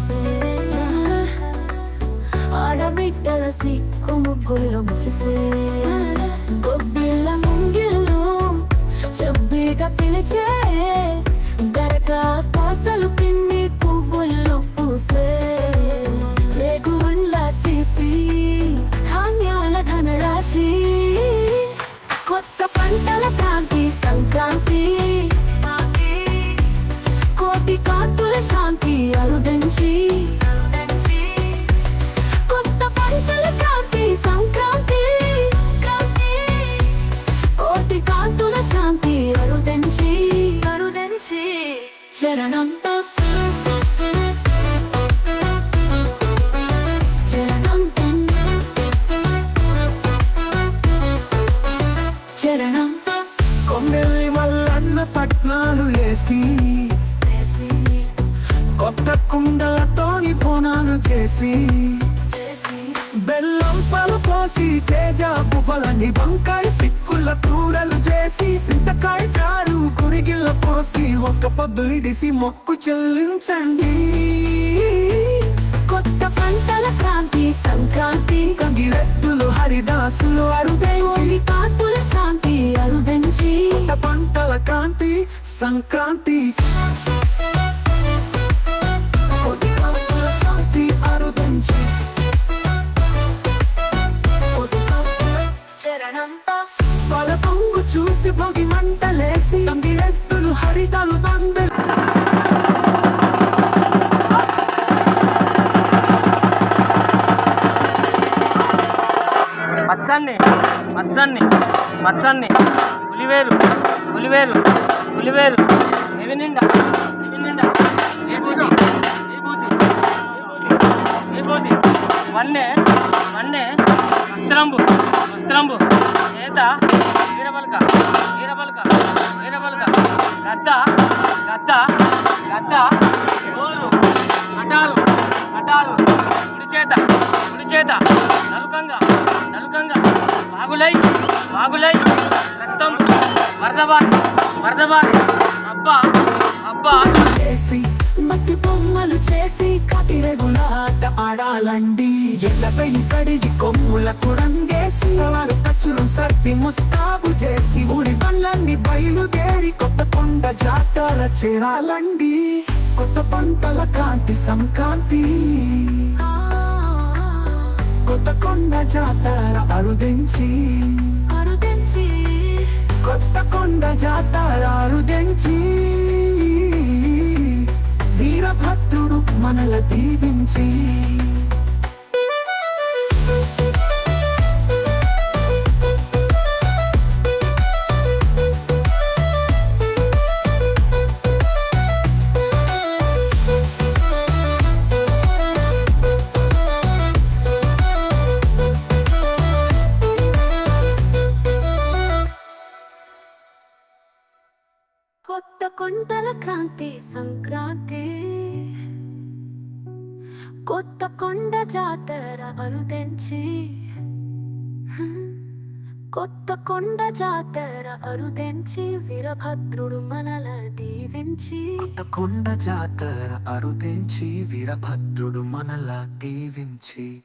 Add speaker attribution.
Speaker 1: పూసే ఆడబిడ్డల సిక్కు ముగ్గులు మురిసే. గొబ్బిళ్ళ ముంగిళ్ళు చెబ్బీగా పిలిచే. గరక పాసలు పిండి పువ్వుల్లో పూసే. రేగుండ్ల తిప్పి ధాన్యాల ధనరాశి. కొత్త పంటల క్రాంతి సంక్రాంతి. కోటి కాంతుల శాంతి అరుదంచి చరణంతో. చరణంతో.
Speaker 2: కొమ్మెల్లి మల్లన్న పట్నాలు వేసి కొత్త కుండలతోని బోనాలు చేసి
Speaker 1: చేసి.
Speaker 2: బెల్లం పాలు పోసి తేజ బువ్వలని వంకాయ సిక్కుల కూరలు చేసి సింతకాయ చారు కురిగిల్ల పోసి పొద్దు ఇడిసి మొక్కు చెల్లించండి.
Speaker 1: కొత్త పంటల క్రాంతి సంక్రాంతి.
Speaker 2: కంగిరెద్దులు హరిదాసులు అరుదేంచి.
Speaker 1: కాంతుల శాంతి అరుదంచి.
Speaker 2: కొత్త పంటల కాంతి సంక్రాంతి.
Speaker 1: చరణంతో
Speaker 2: చూసి భోగి మంటలేసి ఎత్తులు హరితలు బందెలు
Speaker 3: మచ్చన్ని మచ్చన్ని మచ్చన్ని. పులివేలు పులివేలు పులివేలు. ఎవి నిండా? ఎవి నిండా? ఏ బూతి? ఏ బూతి? ఏ బూతి? వన్నే వన్నే వస్త్రంబు వస్త్రంబు. చేత వీరబలక వీరబలక వీరబలక. గద్ద గద్ద గద్ద. గోరు అటాలు అటాలు కుడి చేత కుడి చేత బాగులై బాగులై వాగులై వాగులై. రక్తం వరదబారి వరదబారి అబ్బా అబ్బా.
Speaker 2: మట్టి బొమ్మలు చేసి కటిరెగుల ఆట ఆడాలండి. ఎల్లపై కడిగి కొమ్ములకు రంగేసి సవారు కచ్చులు సర్ది ముస్తాబు చేసి ఊరి బండ్లన్నీ బయలుదేరి కొత్త కొండ జాతర చేరాలండి. కొత్త పంటల కాంతి సంక్రాంతి. కొత్త కొండ జాతర అరుదించి.
Speaker 1: అరుదంచి.
Speaker 2: కొత్త కొండ జాతర అరుదించి. మనల దీవించి.
Speaker 1: కొత్త కొండల క్రాంతి సంక్రాంతి. కొత్త కొండ జాతర అరుదెంచి. కొత్త కొండ జాతర అరుదెంచి వీరభద్రుడు మనల దీవించి.
Speaker 2: కొత్త కొండ జాతర అరుదెంచి వీరభద్రుడు మనల దీవించి.